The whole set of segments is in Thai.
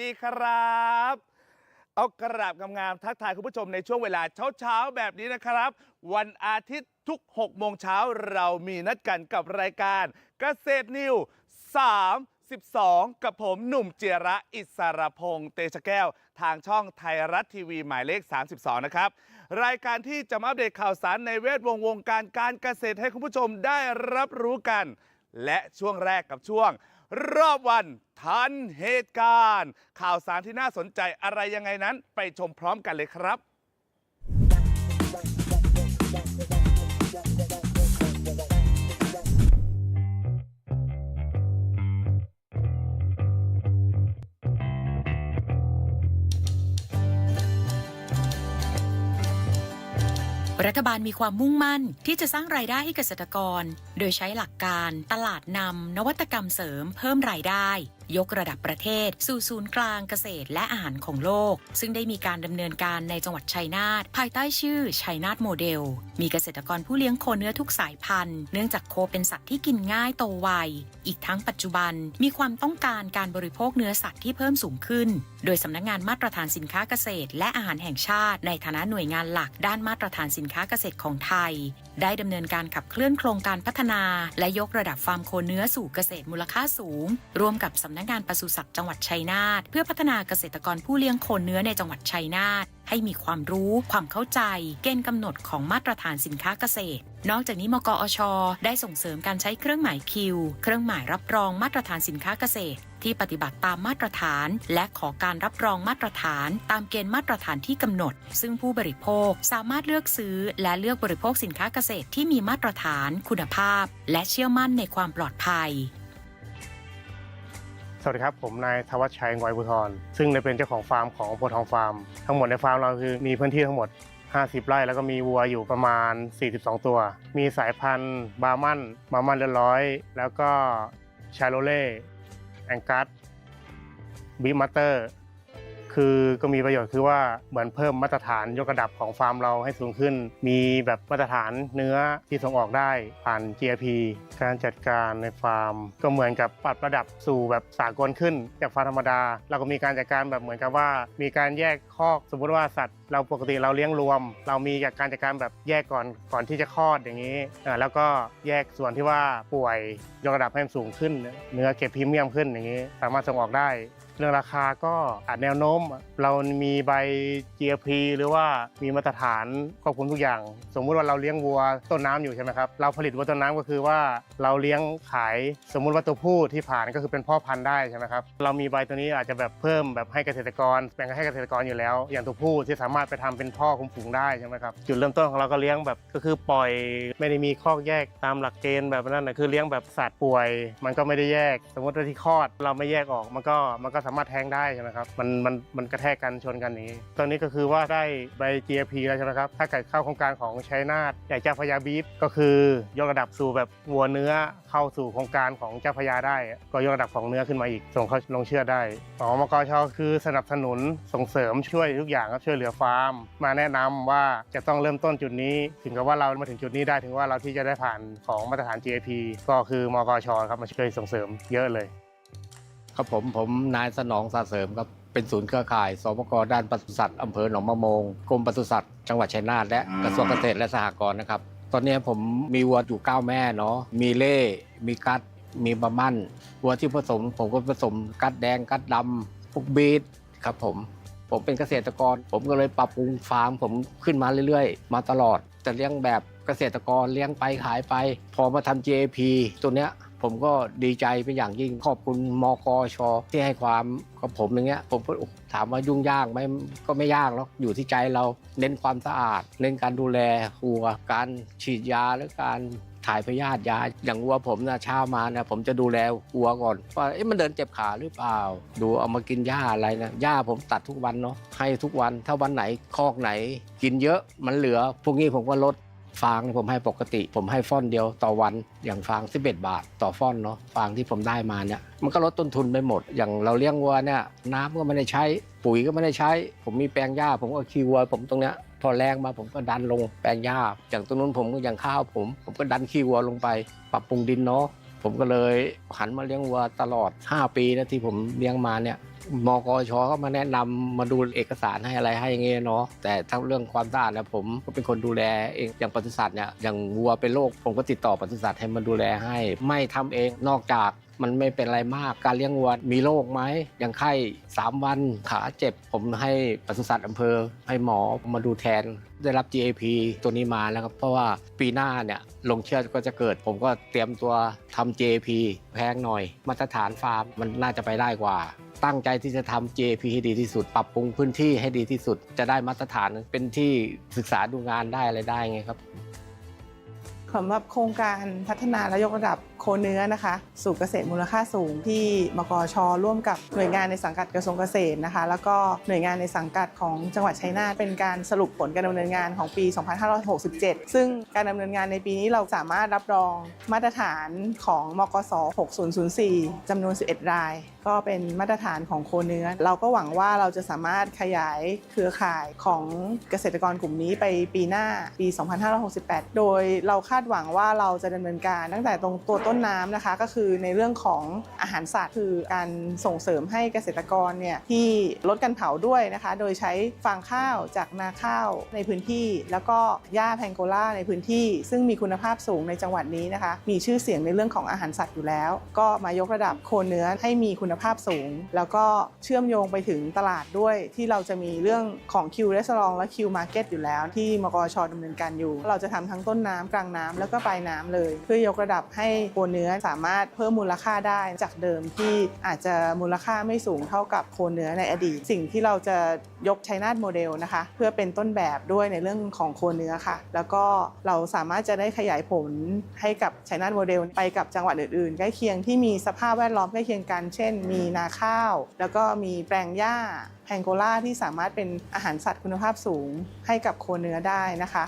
ดีครับ เอากราบงามๆทักทายคุณผู้ชมในช่วงเวลาเช้าๆ แบบนี้นะครับ วันอาทิตย์ทุก 6 โมงเช้าเรามีนัดกันกับรายการเกษตรนิว 32 กับผมหนุ่มเจียระอิสรพงษ์เตชะแก้ว ทางช่องไทยรัฐทีวีหมายเลข 32 นะครับ รายการที่จะมาอัปเดตข่าวสารในเวทวงวงการการเกษตรให้คุณผู้ชมได้รับรู้กัน และช่วงแรกกับช่วง รอบวันทันเหตุการณ์ ข่าวสารที่น่าสนใจอะไรยังไงนั้น ไปชมพร้อมกันเลยครับ รัฐบาลมีความมุ่งมั่นที่จะสร้างรายได้ให้เกษตรกร โดยใช้หลักการตลาดนำนวัตกรรมเสริมเพิ่มรายได้ ยกระดับประเทศ สู่ศูนย์กลางเกษตรและอาหารของโลก ซึ่งได้มีการดำเนินการในจังหวัดชัยนาทภายใต้ชื่อชัยนาทโมเดล มีเกษตรกรผู้เลี้ยงโคเนื้อทุกสายพันธุ์ เนื่องจากโคเป็นสัตว์ที่กินง่ายโตไว อีกทั้งปัจจุบันมีความต้องการการบริโภคเนื้อสัตว์ที่เพิ่มสูงขึ้น โดยสำนักงานมาตรฐานสินค้าเกษตร และอาหารแห่งชาติ ในฐานะหน่วยงานหลักด้านมาตรฐานสินค้าเกษตรของไทยได้ดำเนินการขับเคลื่อนโครงการพัฒนา และยกระดับฟาร์มโคเนื้อสู่เกษตรมูลค่าสูง ร่วมกับสำนักงานปศุสัตว์จังหวัดชัยนาทเพื่อพัฒนาเกษตรกรผู้เลี้ยงโคเนื้อในจังหวัดชัยนาทให้มีความรู้ ความเข้าใจ เกณฑ์กำหนดของมาตรฐานสินค้าเกษตร นอกจากนี้มกอช ได้ส่งเสริมการใช้เครื่องหมายคิว เครื่องหมายรับรองมาตรฐานสินค้าเกษตร ที่ปฏิบัติตามมาตรฐาน และขอการรับรองมาตรฐาน ตามเกณฑ์มาตรฐานที่กำหนด ซึ่งผู้บริโภคสามารถเลือกซื้อ และเลือกบริโภคสินค้าเกษตรที่มีมาตรฐาน คุณภาพ และเชื่อมั่นในความปลอดภัย สวัสดีครับ ผมนายธวัชชัยงอยบุทรซึ่งได้เป็นเจ้าของฟาร์มของโพทองฟาร์ม ทั้งหมดในฟาร์มเราคือมีพื้นที่ทั้งหมด 50 ไร่ แล้วก็มีวัวอยู่ประมาณ 42 ตัว มีสายพันธุ์บาร์มันบาร์มันเรร้อย แล้วก็ชาโลเล่แองกัสบีมัตเตอร์ คือก็มีประโยชน์คือว่าเหมือนเพิ่มมาตรฐานยกระดับของฟาร์มเราให้สูงขึ้น มีแบบมาตรฐานเนื้อที่ส่งออกได้ผ่าน GAP การจัดการในฟาร์ม ก็เหมือนกับปรับระดับสู่แบบสากลขึ้น จากฟาร์มธรรมดา เราก็มีการจัดการแบบเหมือนกับว่า มีการแยกคอกสมมุติว่าสัตว์ เราปกติเราเลี้ยงรวม เรามีการจัดการแบบแยกก่อนก่อนที่จะคลอดอย่างนี้แล้วก็แยกส่วนที่ว่าป่วยยกระดับให้มันสูงขึ้น เนื้อเกรดพรีเมียมขึ้นอย่างนี้ สามารถส่งออกได้ เรื่องราคาก็อาจแนวโน้ม เรามีใบ GAP หรือว่ามีมาตรฐานควบคุมทุกอย่าง สมมุติว่าเราเลี้ยงวัวต้นน้ำอยู่ใช่ไหมครับเราผลิตวัวต้นน้ำก็คือว่าเราเลี้ยงขายสมมุติว่าตัวผู้ที่ผ่านก็คือเป็นพ่อพันธุ์ได้ใช่ไหมครับเรามีใบตัวนี้อาจจะแบบเพิ่มแบบให้เกษตรกรแบ่งให้เกษตรกรอยู่แล้ว อย่างตัวผู้ที่สามารถไปทำเป็นพ่อคุมฝูงได้ใช่ไหมครับจุดเริ่มต้นของเราก็เลี้ยงแบบก็คือปล่อยไม่ได้มีคอกแยกตามหลักเกณฑ์แบบนั้นนะคือเลี้ยงแบบสัตว์ป่วย มันก็ไม่ได้แยก สมมติว่าที่คลอดเราไม่แยกออกมันก็มันก็สามารถแทงได้ใช่ไหมครับมันมันมันกระแทกกันชนกันนี้ ตอนนี้ก็คือว่าได้ใบ GAP แล้วใช่ไหมครับถ้าเกิดเข้าโครงการของชัยนาทใหญ่เจ้าพระยาบีฟก็คือยกระดับสู่แบบวัวเนื้อเข้าสู่โครงการของเจ้าพระยาได้ ก็ยกระดับของเนื้อขึ้นมาอีกส่งเขาลงเชื่อได้ของมกชคือสนับสนุนส่งเสริมช่วยทุกอย่างครับช่วยเหลือฟาร์ม มาแนะนำว่าจะต้องเริ่มต้นจุดนี้ ถึงกับว่าเรามาถึงจุดนี้ได้ถึงว่าเราที่จะได้ผ่านของมาตรฐาน GAP ก็คือมกชครับมาช่วยส่งเสริมเยอะเลย ครับผมผมนายสนองสาเสริมครับเป็นศูนย์เครือข่ายสปกด้านปศุสัตว์อำเภอหนองมะโมงกรมปศุสัตว์จังหวัดชัยนาทและกระทรวงเกษตรและสหกรณ์นะครับ ตอนนี้ผมมีวัวอยู่ 9 แม่เนาะมีเล่มีกัด มีบะมั่นวัวที่ผสม ผมก็ผสมกัดแดงกัดดำพวกบีทครับผมผมเป็นเกษตรกร ผมก็เลยปรับปรุงฟาร์มผมขึ้นมาเรื่อยๆ มาตลอดจะเลี้ยงแบบเกษตรกรเลี้ยงไปขายไป พอมาทำ JP ตัวเนี้ย ผมก็ดีใจเป็นอย่างยิ่งขอบคุณมกช ที่ให้ความกับผมอย่างเงี้ยผมก็ถามว่ายุ่งยากไหมก็ไม่ยากหรอกอยู่ที่ใจเราเน้นความสะอาด เน้นการดูแลวัวการฉีดยาหรือการถ่ายพยาธิยา อย่างวัวผมนะเช้ามานะผมจะดูแลวัวก่อนว่าเอ๊ะมันเดินเจ็บขาหรือเปล่า ดูเอามากินหญ้าอะไรนะหญ้าผมตัดทุกวันเนาะให้ทุกวันถ้าวันไหนคอกไหน กินเยอะมันเหลือพวกนี้ผมก็ลด ฟางผมให้ปกติ ผมให้ฟ่อนเดียวต่อวันอย่างฟาง 11 บาท ต่อฟ่อนเนาะฟางที่ผมได้มาเนี่ยมันก็ลดต้นทุนไปหมด อย่างเราเลี้ยงวัวเนี่ยน้ำก็ไม่ได้ใช้ ปุ๋ยก็ไม่ได้ใช้ ผมมีแปลงหญ้า ผมก็ขี้วัว ผมตรงเนี้ยพอแรงมาผมก็ดันลงแปลงหญ้าอย่างตรงนู้นผมก็อย่างข้าวผม ผมก็ดันขี้วัวลงไป ปรับปรุงดินเนาะผมก็เลยหันมาเลี้ยงวัวตลอด 5 ปีนะที่ผมเลี้ยงมาเนี่ย มกชก็มาแนะนำมาดูเอกสารให้อะไรให้อย่างเงี้ยเนาะแต่ถ้าเรื่องความสะอาดนะผมก็เป็นคนดูแลเองอย่างปศุสัตว์เนี่ยอย่างวัวเป็นโรคผมก็ติดต่อปศุสัตว์ให้มาดูแลให้ ไม่ทำเองนอกจาก มันไม่เป็นอะไรมากการเลี้ยงวัวมีโรคไหมอย่างไข้ 3 วันขาเจ็บ ผมให้ปศุสัตว์อำเภอ ให้หมอมาดูแทน ได้รับ GAP ตัวนี้มาแล้วครับ เพราะว่าปีหน้าเนี่ยลงเชื่อก็จะเกิด ผมก็เตรียมตัวทำ GAP แพงหน่อย มาตรฐานฟาร์มมันน่าจะไปได้กว่า ตั้งใจที่จะทำ GAP ให้ดีที่สุด ปรับปรุงพื้นที่ให้ดีที่สุด จะได้มาตรฐานเป็นที่ศึกษาดูงานได้อะไรได้ไงครับ สำหรับโครงการพัฒนาและยกระดับโคเนื้อนะคะ สู่เกษตรมูลค่าสูงที่มกชร่วมกับหน่วยงานในสังกัดกระทรวงเกษตรนะคะ แล้วก็หน่วยงานในสังกัดของจังหวัดชัยนาทเป็นการสรุปผลการดำเนินงานของปี 2567 ซึ่งการดำเนินงานในปีนี้เราสามารถรับรองมาตรฐานของมกส6004จำนวน 11 ราย ก็เป็นมาตรฐานของโคเนื้อ เราก็หวังว่าเราจะสามารถขยายเครือข่ายของเกษตรกรกลุ่มนี้ไปปีหน้าปี 2568 โดยเราคาดหวังว่าเราจะดำเนินการตั้งแต่ตรงตัวต้นน้ำนะคะ ก็คือในเรื่องของอาหารสัตว์คือการส่งเสริมให้เกษตรกรเนี่ยที่ลดการเผาด้วยนะคะ โดยใช้ฟางข้าวจากนาข้าวในพื้นที่ แล้วก็หญ้าแพงโกล่าในพื้นที่ ซึ่งมีคุณภาพสูงในจังหวัดนี้นะคะ มีชื่อเสียงในเรื่องของอาหารสัตว์อยู่แล้ว ก็มายกระดับโคเนื้อให้มีคุณภาพสูง แล้วก็เชื่อมโยงไปถึงตลาดด้วย ที่เราจะมีเรื่องของคิวรีสอร์ทและคิวมาร์เก็ตอยู่แล้ว ที่มกชดำเนินการอยู่ เราจะทำทั้งต้นน้ำกลางน้ำแล้วก็ปลายน้ำเลย เพื่อยกระดับให้โคเนื้อสามารถเพิ่มมูลค่าได้จากเดิมที่อาจจะมูลค่าไม่สูงเท่ากับโคเนื้อในอดีต สิ่งที่เราจะยกชัยนาทโมเดลนะคะ เพื่อเป็นต้นแบบด้วยในเรื่องของโคเนื้อค่ะ แล้วก็เราสามารถจะได้ขยายผลให้กับชัยนาทโมเดลไปกับจังหวัดอื่นๆใกล้เคียงที่มีสภาพแวดล้อมใกล้เคียงกัน เช่น มีนาข้าว แล้วก็มีแปลงหญ้าแพงโกล่าที่สามารถเป็นอาหารสัตว์คุณภาพสูงให้กับโคเนื้อได้นะคะ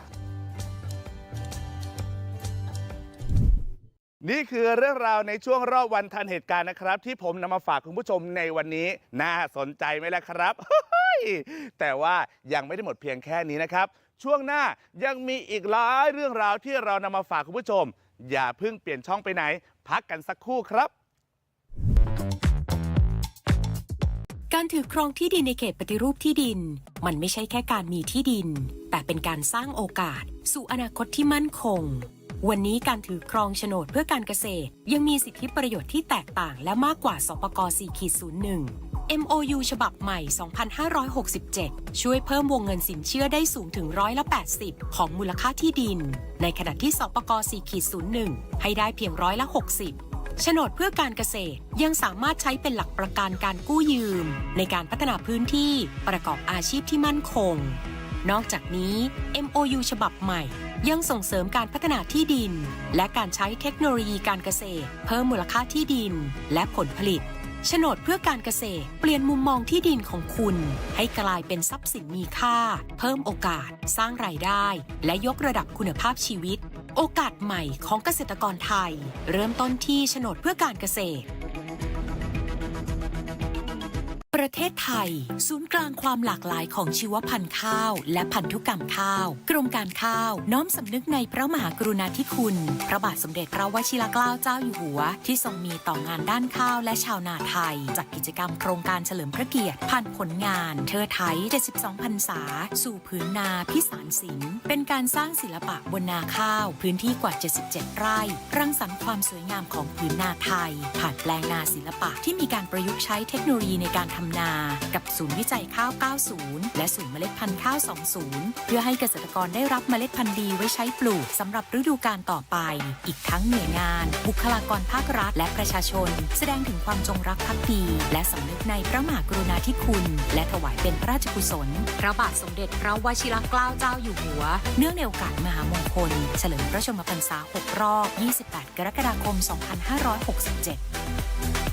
นี่คือเรื่องราวในช่วงรอบวันทันเหตุการณ์นะครับ ที่ผมนำมาฝากคุณผู้ชมในวันนี้ น่าสนใจไหมล่ะครับ แต่ว่ายังไม่ได้หมดเพียงแค่นี้นะครับ ช่วงหน้ายังมีอีกหลายเรื่องราวที่เรานำมาฝากคุณผู้ชม อย่าเพิ่งเปลี่ยนช่องไปไหน พักกันสักครู่ครับ การถือครองที่ดินในเขตปฏิรูปที่ดิน มันไม่ใช่แค่การมีที่ดิน แต่เป็นการสร้างโอกาส สู่อนาคตที่มั่นคง วันนี้การถือครองโฉนดเพื่อการเกษตร ยังมีสิทธิประโยชน์ที่แตกต่างและมากกว่าสปก4.01 MOU ฉบับใหม่ 2567 ช่วยเพิ่มวงเงินสินเชื่อได้สูงถึงร้อยละ80 ของมูลค่าที่ดิน ในขณะที่สปก4.01 ให้ได้เพียงร้อยละ 60โฉนดเพื่อการเกษตรยังสามารถใช้เป็นหลักประกันการกู้ยืม ในการพัฒนาพื้นที่ประกอบอาชีพที่มั่นคง นอกจากนี้ MOU ฉบับใหม่ ยังส่งเสริมการพัฒนาที่ดิน และการใช้เทคโนโลยีการเกษตร เพิ่มมูลค่าที่ดิน และผลผลิตโฉนดเพื่อการเกษตรเปลี่ยนมุมมองที่ดินของคุณ ให้กลายเป็นทรัพย์สินมีค่า เพิ่มโอกาส สร้างรายได้ และยกระดับคุณภาพชีวิต โอกาสใหม่ของเกษตรกรไทย เริ่มต้นที่โฉนดเพื่อการเกษตร ประเทศไทย ศูนย์กลางความหลากหลายของชีวพันธุ์ข้าว และพันธุกรรมข้าว กรมการข้าว น้อมสำนึกในพระมหากรุณาธิคุณ พระบาทสมเด็จพระวชิรเกล้าเจ้าอยู่หัว ที่ทรงมีต่องานด้านข้าวและชาวนาไทยจัดกิจกรรมโครงการเฉลิมพระเกียรติผ่านผลงานเธอไทย 72พรรษา สู่พื้นนาพิสารสินเป็นการสร้างศิลปะบนนาข้าว พื้นที่กว่า 77 ไร่ รังสรรค์ความสวยงามของพื้นนาไทย ผ่านแปลงนาศิลปะที่มีการประยุกต์ใช้เทคโนโลยีในการทำำนา กับศูนย์วิจัยข้าว 90 และศูนย์เมล็ดพันธุ์ข้าว 20 เพื่อให้เกษตรกรได้รับเมล็ดพันธุ์ดีไว้ใช้ปลูกสำหรับฤดูกาลต่อไป อีกทั้งหน่วยงาน บุคลากรภาครัฐ และประชาชน แสดงถึงความจงรักภักดี และสำนึกในพระมหากรุณาธิคุณ และถวายเป็นพระราชกุศล พระบาทสมเด็จพระวชิรเกล้าเจ้าอยู่หัว เนื่องในโอกาสมหามงคล เฉลิมพระชนมพรรษา 6 รอบ 28 กรกฎาคม 2567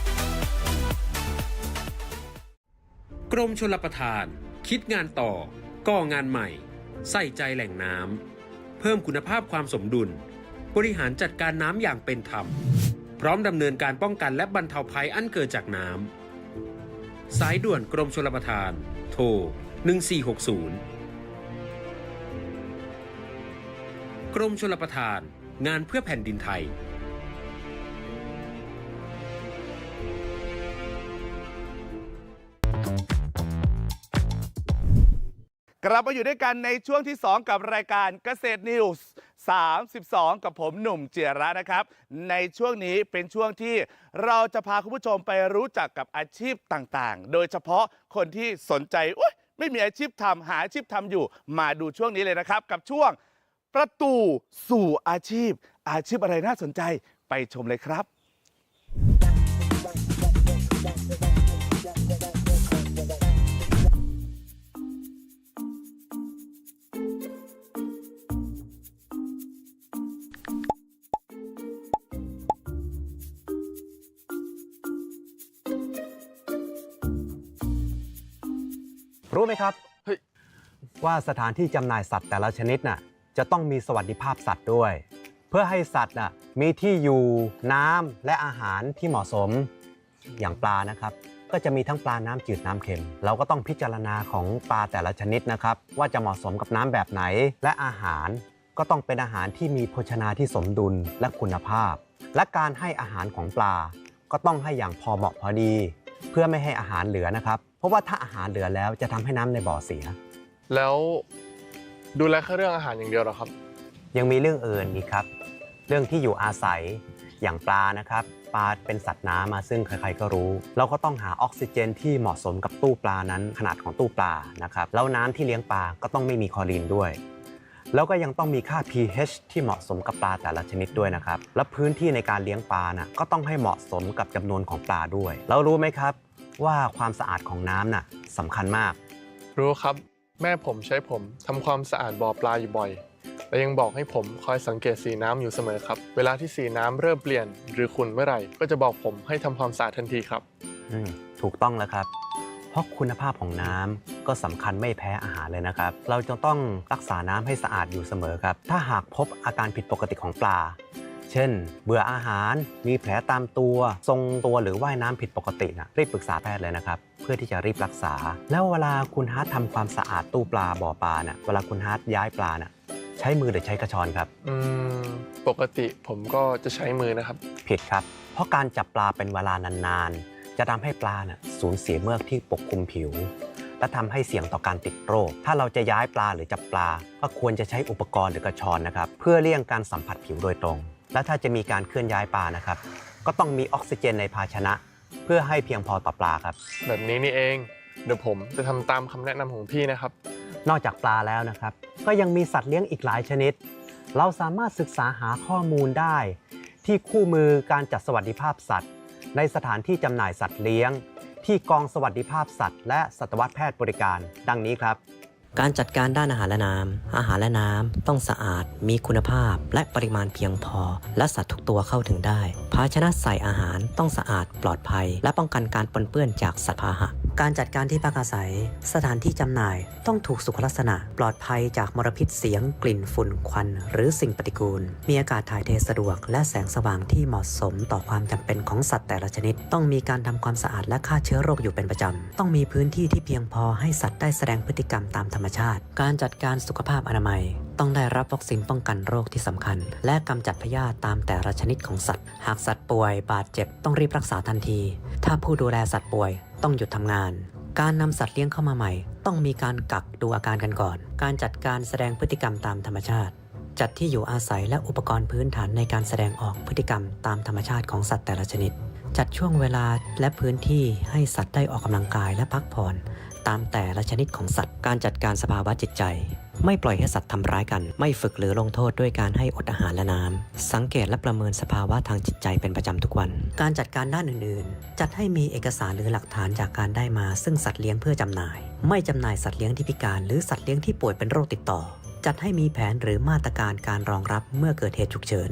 กรมชลประทาน คิดงานต่อ ก่องานใหม่ ใส่ใจแหล่งน้ำเพิ่มคุณภาพความสมดุล บริหารจัดการน้ำอย่างเป็นธรรม พร้อมดำเนินการป้องกันและบรรเทาภัยอันเกิดจากน้ำสายด่วนกรมชลประทาน โทร 1460 กรมชลประทาน งานเพื่อแผ่นดินไทย ลับมาอยู่ด้วยกันในช่วงที่ 2 กับรายการเกษตรนิวส์32 กับผมหนุ่มเจียระนะครับ ในช่วงนี้เป็นช่วงที่เราจะพาคุณผู้ชมไปรู้จักกับอาชีพต่างๆ โดยเฉพาะคนที่สนใจอุ๊ยไม่มีอาชีพทำหาอาชีพทำอยู่ มาดูช่วงนี้เลยนะครับ กับช่วงประตูสู่อาชีพ อาชีพอะไรน่าสนใจไปชมเลยครับ รู้ไหมครับเฮ้ยว่าสถานที่จำหน่ายสัตว์แต่ละชนิดน่ะจะต้องมีสวัสดิภาพสัตว์ด้วย เพื่อให้สัตว์น่ะมีที่อยู่น้ำและอาหารที่เหมาะสมอย่างปลานะครับ ก็จะมีทั้งปลาน้ำจืดน้ำเค็ม เราก็ต้องพิจารณาของปลาแต่ละชนิดนะครับ ว่าจะเหมาะสมกับน้ำแบบไหนและอาหารก็ต้องเป็นอาหารที่มีโภชนาที่สมดุลและคุณภาพ และการให้อาหารของปลา ก็ต้องให้อย่างพอเหมาะพอดี เพื่อไม่ให้อาหารเหลือนะครับ เพราะว่าถ้าอาหารเหลือแล้วจะทำให้น้ำในบ่อเสีย แล้วดูแลแค่เรื่องอาหารอย่างเดียวเหรอครับ ยังมีเรื่องอื่นอีกครับ เรื่องที่อยู่อาศัยอย่างปลานะครับปลาเป็นสัตว์น้ำมาซึ่งใครๆก็รู้ เราก็ต้องหาออกซิเจนที่เหมาะสมกับตู้ปลานั้นขนาดของตู้ปลานะครับแล้วน้ำที่เลี้ยงปลาก็ต้องไม่มีคลอรีนด้วย แล้วก็ยังต้องมีค่า pH ที่เหมาะสมกับปลาแต่ละชนิดด้วยนะครับ และพื้นที่ในการเลี้ยงปลาน่ะก็ต้องให้เหมาะสมกับจำนวนของปลาด้วย แล้วรู้ไหมครับ ว่าความสะอาดของน้ำน่ะสำคัญมาก รู้ครับ แม่ผมใช้ผมทำความสะอาดบ่อปลาอยู่บ่อย และยังบอกให้ผมคอยสังเกตสีน้ำอยู่เสมอครับ เวลาที่สีน้ำเริ่มเปลี่ยน หรือขุ่นเมื่อไหร่ ก็จะบอกผมให้ทำความสะอาดทันทีครับ อืมถูกต้องแล้วครับ เพราะคุณภาพของน้ำก็สำคัญไม่แพ้อาหารเลยนะครับ เราจะต้องรักษาน้ำให้สะอาดอยู่เสมอครับ ถ้าหากพบอาการผิดปกติของปลา เช่น เบื่ออาหาร มีแผลตามตัว ทรงตัวหรือว่ายน้ำผิดปกตินะรีบปรึกษาแพทย์เลยนะครับ เพื่อที่จะรีบรักษา แล้วเวลาคุณฮาร์ดทำความสะอาดตู้ปลาบ่อปลาน่ะเวลาคุณฮาร์ดย้ายปลาน่ะใช้มือหรือใช้กระชอนครับอืมปกติผมก็จะใช้มือนะครับ ผิดครับ เพราะการจับปลาเป็นเวลานานๆ จะทำให้ปลาน่ะสูญเสียเมือกที่ปกคลุมผิวและทำให้เสี่ยงต่อการติดโรค ถ้าเราจะย้ายปลาหรือจับปลา ก็ควรจะใช้อุปกรณ์หรือกระชอนนะครับ เพื่อเลี่ยงการสัมผัสผิวโดยตรง และถ้าจะมีการเคลื่อนย้ายปลานะครับ ก็ต้องมีออกซิเจนในภาชนะ เพื่อให้เพียงพอต่อปลาครับ แบบนี้นี่เอง เดี๋ยวผมจะทำตามคำแนะนำของพี่นะครับ นอกจากปลาแล้วนะครับ ก็ยังมีสัตว์เลี้ยงอีกหลายชนิด เราสามารถศึกษาหาข้อมูลได้ ที่คู่มือการจัดสวัสดิภาพสัตว์ ในสถานที่จำหน่ายสัตว์เลี้ยง ที่กองสวัสดิภาพสัตว์ และสัตวแพทย์บริการ ดังนี้ครับ การจัดการด้านอาหารและน้ำ อาหารและน้ำต้องสะอาด มีคุณภาพ และปริมาณเพียงพอ และสัตว์ทุกตัวเข้าถึงได้ ภาชนะใส่อาหารต้องสะอาดปลอดภัย และป้องกันการปนเปื้อนจากสัตว์พาหะ การจัดการที่พักอาศัย สถานที่จำหน่ายต้องถูกสุขลักษณะ ปลอดภัยจากมลพิษเสียงกลิ่นฝุ่นควัน หรือสิ่งปฏิกูล มีอากาศถ่ายเทสะดวก และแสงสว่างที่เหมาะสมต่อความจำเป็นของสัตว์แต่ละชนิด ต้องมีการทำความสะอาดและฆ่าเชื้อโรคอยู่เป็นประจำ ต้องมีพื้นที่ที่เพียงพอให้สัตว์ได้แสดงพฤติกรรมตามธรรมชาติ การจัดการสุขภาพอนามัย ต้องได้รับวัคซีนป้องกันโรคที่สำคัญ และกำจัดพยาธิตามแต่ละชนิดของสัตว์ หากสัตว์ป่วย บาดเจ็บต้องรีบรักษาทันที ถ้าผู้ดูแลสัตว์ป่วย ต้องหยุดทำงาน การนำสัตว์เลี้ยงเข้ามาใหม่ ต้องมีการกักดูอาการกันก่อน การจัดการแสดงพฤติกรรมตามธรรมชาติ จัดที่อยู่อาศัยและอุปกรณ์พื้นฐานในการแสดงออกพฤติกรรมตามธรรมชาติของสัตว์แต่ละชนิด จัดช่วงเวลาและพื้นที่ให้สัตว์ได้ออกกำลังกายและพักผ่อน ตามแต่ละชนิดของสัตว์ การจัดการสภาวะจิตใจ ไม่ปล่อยให้สัตว์ทำร้ายกัน ไม่ฝึกหรือลงโทษด้วยการให้อดอาหารและน้ำ สังเกตและประเมินสภาวะทางจิตใจเป็นประจำทุกวัน การจัดการด้านอื่นๆ จัดให้มีเอกสารหรือหลักฐานจากการได้มา ซึ่งสัตว์เลี้ยงเพื่อจำหน่าย ไม่จำหน่ายสัตว์เลี้ยงที่พิการ หรือสัตว์เลี้ยงที่ป่วยเป็นโรคติดต่อ จัดให้มีแผนหรือมาตรการการรองรับเมื่อเกิดเหตุฉุกเฉิน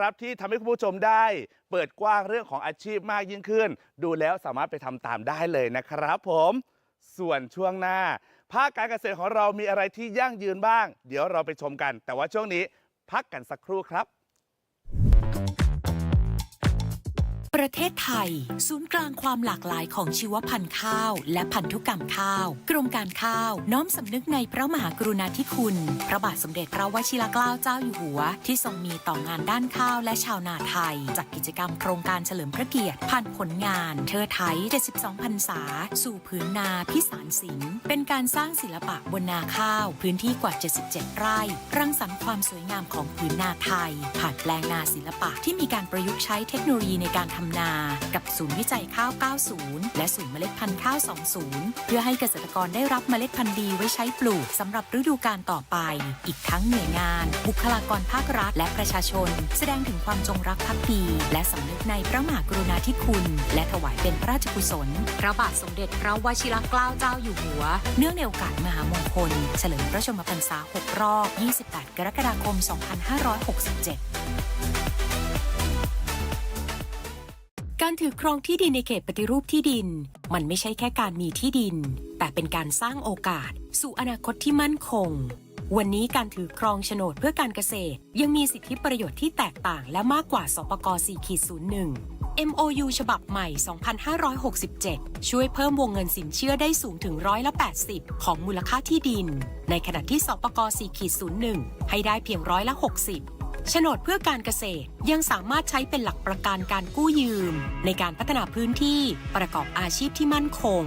ครับที่ทำให้คุณผู้ชมได้เปิดกว้างเรื่องของอาชีพมากยิ่งขึ้น ดูแล้วสามารถไปทำตามได้เลยนะครับ ผมส่วนช่วงหน้า ภาคการเกษตรของเรามีอะไรที่ยั่งยืนบ้าง เดี๋ยวเราไปชมกัน แต่ว่าช่วงนี้พักกันสักครู่ครับ ประเทศไทย ศูนย์กลางความหลากหลายของชีวพันธุ์ข้าว และพันธุกรรมข้าว กรมการข้าว น้อมสำนึกในพระมหากรุณาธิคุณ พระบาทสมเด็จพระวชิรเกล้าเจ้าอยู่หัว ที่ทรงมีต่องานด้านข้าวและชาวนาไทย จากกิจกรรมโครงการเฉลิมพระเกียรติผ่านผลงานเธอไทย 72พรรษา สู่พื้นนาพิสารสิงเป็นการสร้างศิลปะบนนาข้าว พื้นที่กว่า 77 ไร่รังสรรค์ความสวยงามของพื้นนาไทย ผ่านแปลงนาศิลปะที่มีการประยุกต์ใช้เทคโนโลยีในการทำำนา กับศูนย์วิจัยข้าว 90 และศูนย์เมล็ดพันธุ์ข้าว 20 เพื่อให้เกษตรกรได้รับเมล็ดพันธุ์ดีไว้ใช้ปลูกสำหรับฤดูกาลต่อไป อีกทั้งหน่วยงาน บุคลากรภาครัฐ และประชาชน แสดงถึงความจงรักภักดี และสำนึกในพระมหากรุณาธิคุณ และถวายเป็นพระราชกุศล พระบาทสมเด็จพระวชิรเกล้าเจ้าอยู่หัว เนื่องในโอกาสมหามงคล เฉลิมพระชนมพรรษา 6 รอบ 28 กรกฎาคม 2567 การถือครองที่ดินในเขตปฏิรูปที่ดิน มันไม่ใช่แค่การมีที่ดิน แต่เป็นการสร้างโอกาส สู่อนาคตที่มั่นคง วันนี้การถือครองโฉนดเพื่อการเกษตร ยังมีสิทธิประโยชน์ที่แตกต่างและมากกว่าสปก4.01 MOU ฉบับใหม่ 2567 ช่วยเพิ่มวงเงินสินเชื่อได้สูงถึงร้อยละ80 ของมูลค่าที่ดิน ในขณะที่สปก4.01 ให้ได้เพียงร้อยละ 60 โฉนดเพื่อการเกษตรยังสามารถใช้เป็นหลักประกันการกู้ยืม ในการพัฒนาพื้นที่ประกอบอาชีพที่มั่นคง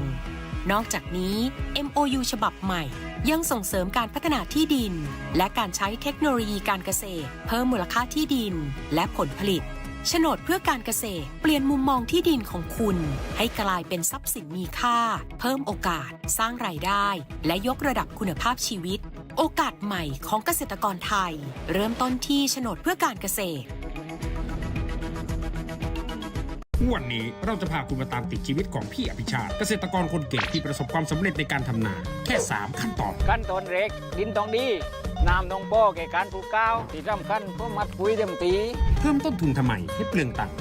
นอกจากนี้ MOU ฉบับใหม่ยังส่งเสริมการพัฒนาที่ดิน และการใช้เทคโนโลยีการเกษตร เพิ่มมูลค่าที่ดิน และผลผลิตโฉนดเพื่อการเกษตรเปลี่ยนมุมมองที่ดินของคุณ ให้กลายเป็นทรัพย์สินมีค่า เพิ่มโอกาส สร้างรายได้ และยกระดับคุณภาพชีวิต โอกาสใหม่ของเกษตรกรไทย เริ่มต้นที่โฉนดเพื่อการเกษตร วันนี้เราจะพาคุณมาตามติดชีวิตของพี่อภิชาติ เกษตรกรคนเก่งที่ประสบความสำเร็จในการทำนา แค่ 3 ขั้นตอน ขั้นตอนแรกดินต้องดีน้ำต้องพอแก่การปลูกข้าวที่สำคัญก็มัดปุ๋ยเต็มตี เพิ่มต้นทุนทำไมให้เปลืองตังค์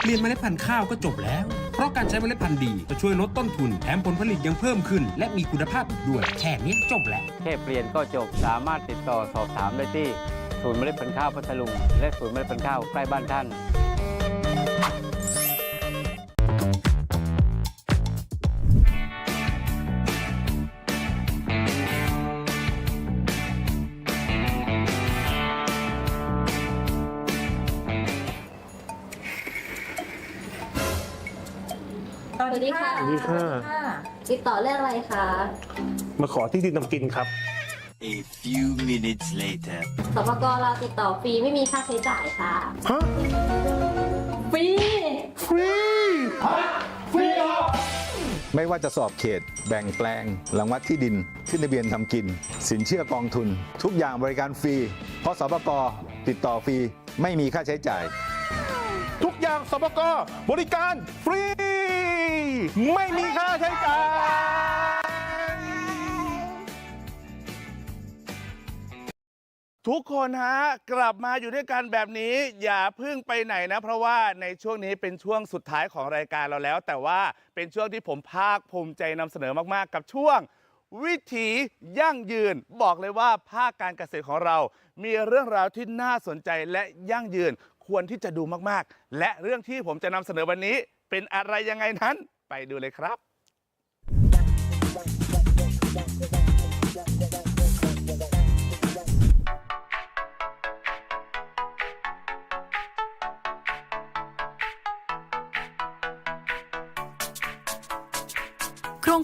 เปลี่ยนเมล็ดพันธุ์ข้าวก็จบแล้ว เพราะการใช้เมล็ดพันธุ์ดีจะช่วยลดต้นทุนแถมผลผลิตยังเพิ่มขึ้น และมีคุณภาพอีกด้วย แค่นี้จบแล้วแค่เปลี่ยนก็จบ สามารถติดต่อสอบถามได้ที่ศูนย์เมล็ดพันธุ์ข้าวพัทลุง และศูนย์เมล็ดพันธุ์ข้าวใกล้บ้านท่าน ดีค่ะสวัสดีค่ะติดต่อเรื่องอะไรคะ มาขอที่ดินทำกินครับ A few minutes later. สปกเราติดต่อฟรีไม่มีค่าใช้จ่ายค่ะ ฮะ ฟรี ฟรี ไม่ว่าจะสอบเขต แบ่งแปลง หลังวัดที่ดิน ขึ้นทะเบียนทำกิน สินเชื่อกองทุน ทุกอย่างบริการฟรี เพราะสปกติดต่อฟรี ไม่มีค่าใช้จ่าย ทุกอย่างสปกบริการฟรี ไม่มีค่าใช้จ่ายทุกคนฮะกลับมาอยู่ด้วยกันแบบนี้ อย่าเพึ่งไปไหนนะ เพราะว่าในช่วงนี้เป็นช่วงสุดท้ายของรายการเราแล้ว แต่ว่าเป็นช่วงที่ผมภาคภูมิใจนำเสนอมากๆ กับช่วง วิถียั่งยืน บอกเลยว่าภาคการเกษตรของเรา มีเรื่องราวที่น่าสนใจและยั่งยืนควรที่จะดูมากๆ และเรื่องที่ผมจะนำเสนอวันนี้ เป็นอะไรยังไงนั้น ไปดูเลยครับ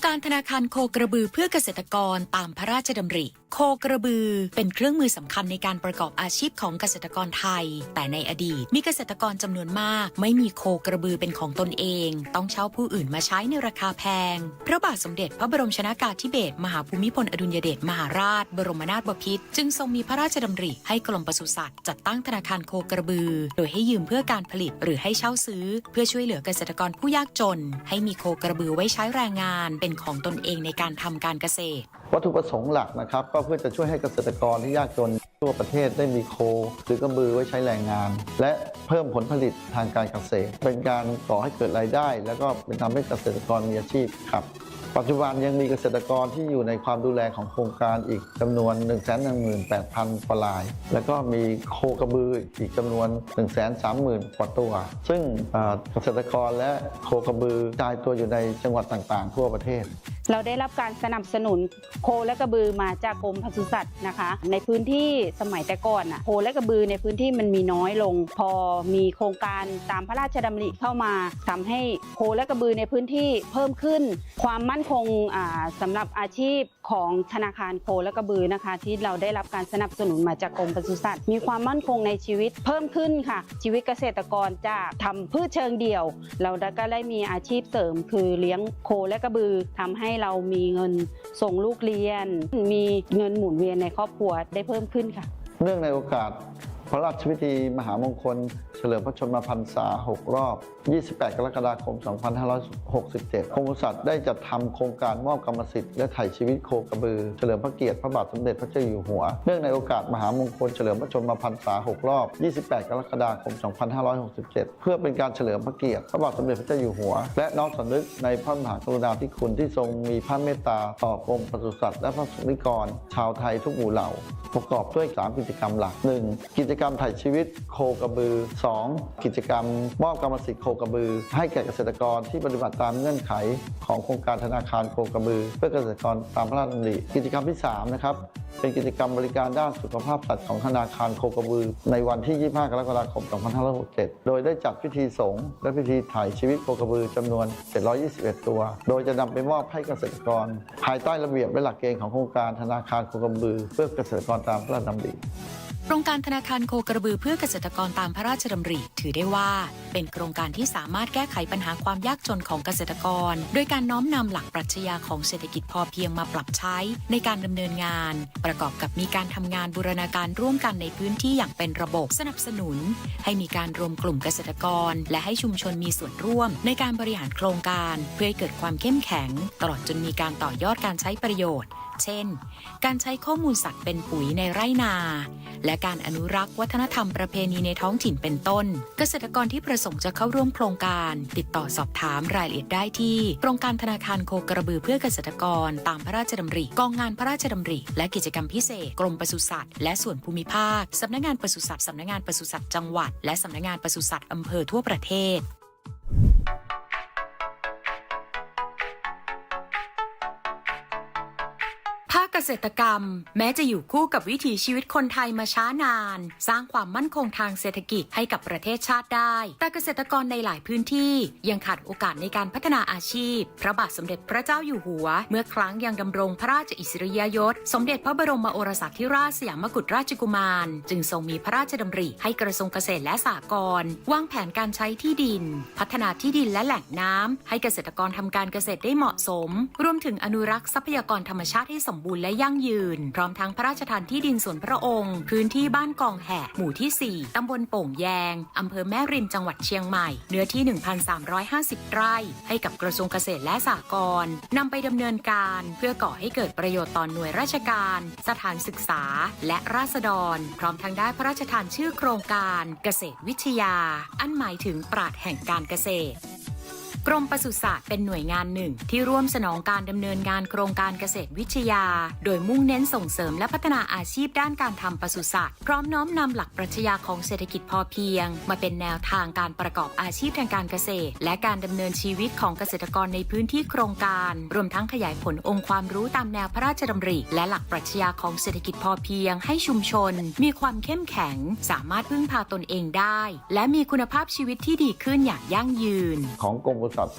การธนาคารโคกระบือเพื่อเกษตรกรตามพระราชดำริ โคกระบือเป็นเครื่องมือสำคัญในการประกอบอาชีพของเกษตรกรไทย แต่ในอดีตมีเกษตรกรจำนวนมาก ไม่มีโคกระบือเป็นของตนเอง ต้องเช่าผู้อื่นมาใช้ในราคาแพง พระบาทสมเด็จพระบรมชนากาธิเบศรมหาภูมิพลอดุลยเดชมหาราช บรมนาถบพิตรจึงทรงมีพระราชดำริ ให้กรมปศุสัตว์จัดตั้งธนาคารโคกระบือ โดยให้ยืมเพื่อการผลิตหรือให้เช่าซื้อ เพื่อช่วยเหลือเกษตรกรผู้ยากจน ให้มีโคกระบือไว้ใช้แรงงานเป็นของตนเองในการทำการเกษตร วัตถุประสงค์หลักนะครับ ก็เพื่อจะช่วยให้เกษตรกรที่ยากจนทั่วประเทศได้มีโค หรือกระบือไว้ใช้แรงงาน และเพิ่มผลผลิตทางการเกษตร เป็นการก่อให้เกิดรายได้ แล้วก็เป็นทำให้เกษตรกรมีอาชีพครับ ปัจจุบันยังมีเกษตรกรที่อยู่ในความดูแลของโครงการอีกจำนวน 1 1 8 0 0 0กว่าราย แล้วก็มีโคกระบืออีกจำนวน 1 3 0 0 0 0กว่าตัว ซึ่งเอ่อเกษตรกรและโคกระบือกระจายตัวอยู่ในจังหวัดต่างๆ ทั่วประเทศ เราได้รับการสนับสนุนโคและกระบือมาจากกรมปศุสัตว์นะคะ ในพื้นที่สมัยแต่ก่อนน่ะโคและกระบือในพื้นที่มันมีน้อยลง พอมีโครงการตามพระราชดำริเข้ามาทำให้โคและกระบือในพื้นที่เพิ่มขึ้น ความมั่นคงอ่าสำหรับอาชีพของธนาคารโคและกระบือนะคะ ที่เราได้รับการสนับสนุนมาจากกรมปศุสัตว์มีความมั่นคงในชีวิตเพิ่มขึ้นค่ะ ชีวิตเกษตรกรจากทำพืชเชิงเดี่ยว เราก็ได้มีอาชีพเสริม คือเลี้ยงโคและกระบือทำให้เรามีเงินส่งลูกเรียน มีเงินหมุนเวียนในครอบครัวได้เพิ่มขึ้นค่ะ เนื่องในโอกาส พระราชพิธีมหามงคล เฉลิมพระชนมพรรษา 6 รอบ 28 กรกฎาคม 2567กรมศุสัตว์ได้จัดทำโครงการมอบกรรมสิทธิ์และไถ่ชีวิตโคกระบือ เฉลิมพระเกียรติพระบาทสมเด็จพระเจ้าอยู่หัว เนื่องในโอกาสมหามงคลเฉลิมพระชนมพรรษา 6 รอบ 28 กรกฎาคม 2567 เพื่อเป็นการเฉลิมพระเกียรติพระบาทสมเด็จพระเจ้าอยู่หัว และน้อมสำนึกในพระมหากรุณาธิคุณที่ทรงมีพระเมตตาต่อกรมปศุสัตว์และพระสงฆ์นิกร ชาวไทยทุกหมู่เหล่า ประกอบด้วย 3 กิจกรรมหลัก 1. กิจจกรรมถ่ายชีวิตโคกระบือ 2. กิจกรรมมอบกรรมสิทธิ์โคกระบือ ให้แก่เกษตรกรที่ปฏิบัติตามเงื่อนไข ของโครงการธนาคารโคกระบือ เพื่อเกษตรกรตามพระราชดำริกิจกรรมที่3นะครับเป็นกิจกรรมบริการด้านสุขภาพสัตว์ของธนาคารโคกระบือ ในวันที่ 25 กรกฎาคม 2567 โดยได้จัดพิธีสงฆ์และพิธีถ่ายชีวิตโคกระบือจำนวน 721 ตัว โดยจะนำไปมอบให้เกษตรกร ภายใต้ระเบียบและหลักเกณฑ์ของโครงการธนาคารโคกระบือ เพื่อเกษตรกรตามพระราชดำริ โครงการธนาคารโคกระบือเพื่อเกษตรกรตามพระราชดำริ ถือได้ว่า เป็นโครงการที่สามารถแก้ไขปัญหาความยากจนของเกษตรกร โดยการน้อมนำหลักปรัชญาของเศรษฐกิจพอเพียงมาปรับใช้ในการดำเนินงาน ประกอบกับมีการทำงานบูรณาการร่วมกันในพื้นที่อย่างเป็นระบบสนับสนุน ให้มีการรวมกลุ่มเกษตรกร และให้ชุมชนมีส่วนร่วม ในการบริหารโครงการ เพื่อให้เกิดความเข้มแข็ง ตลอดจนมีการต่อยอดการใช้ประโยชน์เช่น การใช้ข้อมูลสัตว์เป็นปุ๋ยในไร่นา และการอนุรักษ์วัฒนธรรมประเพณีในท้องถิ่นเป็นต้น เกษตรกรที่ประสงค์จะเข้าร่วมโครงการ ติดต่อสอบถามรายละเอียดได้ที่โครงการธนาคารโคกระบือเพื่อเกษตรกร ตามพระราชดำริกองงานพระราชดำริ และกิจกรรมพิเศษ กรมปศุสัตว์และส่วนภูมิภาคสำนักงานปศุสัตว์สำนักงานปศุสัตว์จังหวัด และสำนักงานปศุสัตว์อำเภอทั่วประเทศ ภาคเกษตรกรรม แม้จะอยู่คู่กับวิถีชีวิตคนไทยมาช้านาน สร้างความมั่นคงทางเศรษฐกิจให้กับประเทศชาติได้ แต่เกษตรกรในหลายพื้นที่ยังขาดโอกาสในการพัฒนาอาชีพ พระบาทสมเด็จพระเจ้าอยู่หัว เมื่อครั้งยังดำรงพระราชอิสริยยศ สมเด็จพระบรมโอรสาธิราชสยามกุฎราชกุมาร จึงทรงมีพระราชดำริให้กระทรวงเกษตรและสหกรณ์วางแผนการใช้ที่ดิน พัฒนาที่ดินและแหล่งน้ำให้เกษตรกรทำการเกษตรได้เหมาะสม รวมถึงอนุรักษ์ทรัพยากรธรรมชาติให้สมบูรณ์และยั่งยืน พร้อมทั้งพระราชทานที่ดินส่วนพระองค์ พื้นที่บ้านกองแหะหมู่ที่ 4 ตำบลโป่งแยง อำเภอแม่ริมจังหวัดเชียงใหม่ เนื้อที่ 1,350 ไร่ ให้กับกระทรวงเกษตรและสหกรณ์นำไปดำเนินการ เพื่อก่อให้เกิดประโยชน์ต่อหน่วยราชการ สถานศึกษา และราษฎร พร้อมทั้งได้พระราชทานชื่อโครงการ เกษตรวิทยา อันหมายถึงปราดแห่งการเกษตร กรมปศุสัตว์เป็นหน่วยงานหนึ่ง ที่ร่วมสนองการดำเนินงานโครงการเกษตรวิทยา โดยมุ่งเน้นส่งเสริมและพัฒนาอาชีพด้านการทำปศุสัตว์พร้อมน้อมนำหลักปรัชญาของเศรษฐกิจพอเพียง มาเป็นแนวทางการประกอบอาชีพทางการเกษตร และการดำเนินชีวิตของเกษตรกรในพื้นที่โครงการ รวมทั้งขยายผลองค์ความรู้ตามแนวพระราชดำริ และหลักปรัชญาของเศรษฐกิจพอเพียง ให้ชุมชน มีความเข้มแข็ง สามารถพึ่งพาตนเองได้ และมีคุณภาพชีวิตที่ดีขึ้นอย่างยั่งยืน ของกรมปสัตว์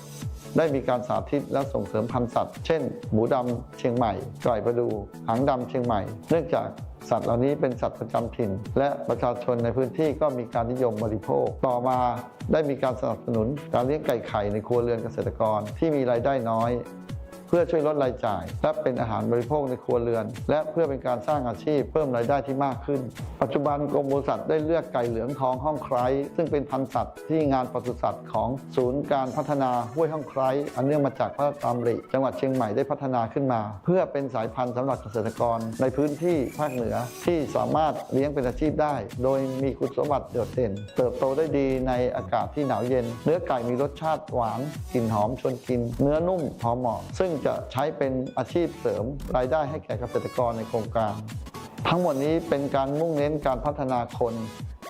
ได้มีการสาธิตและส่งเสริมพันธุ์สัตว์ เช่น หมูดำเชียงใหม่ ไก่ประดู หางดำเชียงใหม่ เนื่องจากสัตว์เหล่านี้เป็นสัตว์ประจำถิ่น และประชาชนในพื้นที่ก็มีการนิยมบริโภค ต่อมาได้มีการสนับสนุนการเลี้ยงไก่ไข่ในครัวเรือนเกษตรกรที่มีรายได้น้อย พื่อช่วยลดรายจ่าย และเป็นอาหารบริโภคในครัวเรือน และเพื่อเป็นการสร้างอาชีพเพิ่มรายได้ที่มากขึ้น ปัจจุบันกรมปศุสัตว์ได้เลือกไก่เหลืองทองห้องไคร้ซึ่งเป็นพันธุ์สัตว์ที่งานปศุสัตว์ของศูนย์การพัฒนาห้วยห้องไคร้อันเนื่องมาจากพระราชดำริ จังหวัดเชียงใหม่ได้พัฒนาขึ้นมา เพื่อเป็นสายพันธุ์สำหรับเกษตรกรในพื้นที่ภาคเหนือที่สามารถเลี้ยงเป็นอาชีพได้ โดยมีคุณสมบัติโดดเด่น เติบโตได้ดีในอากาศที่หนาวเย็น เนื้อไก่มีรสชาติหวานกลิ่นหอมชวนกิน เนื้อนุ่มพอเหมาะซึ่งจะใช้เป็นอาชีพเสริมรายได้ให้แก่เกษตรกรในโครงการ ทั้งหมดนี้เป็นการมุ่งเน้นการพัฒนาคน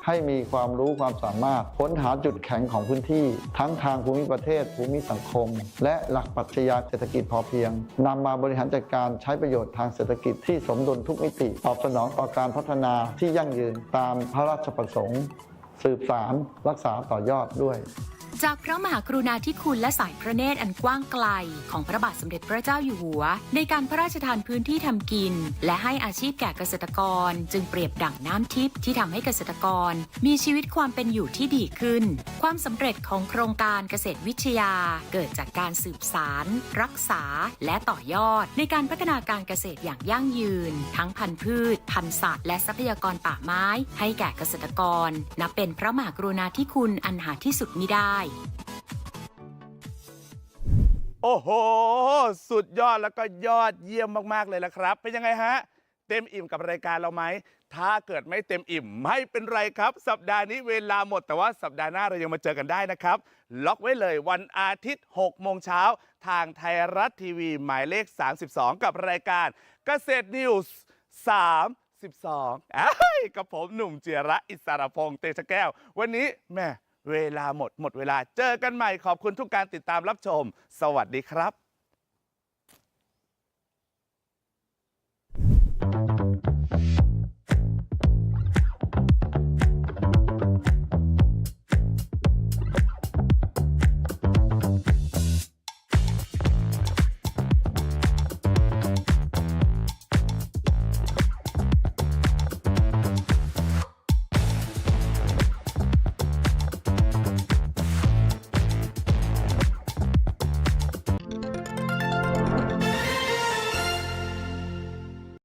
ให้มีความรู้ความสามารถค้นหาจุดแข็งของพื้นที่ ทั้งทางภูมิประเทศ ภูมิสังคม และหลักปรัชญาเศรษฐกิจพอเพียงนำมาบริหารจัดการใช้ประโยชน์ทางเศรษฐกิจที่สมดุลทุกมิติตอบสนองต่อการพัฒนาที่ยั่งยืนตามพระราชประสงค์ สืบสารรักษาต่อยอดด้วย จากพระมหากรุณาธิคุณและสายพระเนตรอันกว้างไกล ของพระบาทสมเด็จพระเจ้าอยู่หัว ในการพระราชทานพื้นที่ทำกิน และให้อาชีพแก่เกษตรกร จึงเปรียบดั่งน้ำทิพย์ที่ทำให้เกษตรกร มีชีวิตความเป็นอยู่ที่ดีขึ้น ความสำเร็จของโครงการเกษตรวิทยา เกิดจากการสืบสาร รักษา และต่อยอด ในการพัฒนาการเกษตรอย่างยั่งยืน ทั้งพันธุ์พืช พันธุ์สัตว์และทรัพยากรป่าไม้ ให้แก่เกษตรกร นับเป็นพระมหากรุณาธิคุณอันหาที่สุดมิได้โอ้โห สุดยอดแล้วก็ยอดเยี่ยมมากๆเลยละครับ เป็นยังไงฮะ เต็มอิ่มกับรายการเราไหม ถ้าเกิดไม่เต็มอิ่มไม่เป็นไรครับ สัปดาห์นี้เวลาหมดแต่ว่าสัปดาห์หน้าเรายังมาเจอกันได้นะครับ ล็อกไว้เลยวันอาทิตย์ 6 โมงเช้า ทางไทยรัฐทีวี หมายเลข 32 กับรายการเกษตรนิวส์32อ้ายกับผมหนุ่มเจียระอิสระพงษ์เตชะแก้ว วันนี้แม่ เวลาหมดหมดเวลาเจอกันใหม่ขอบคุณทุกการติดตามรับชม สวัสดีครับ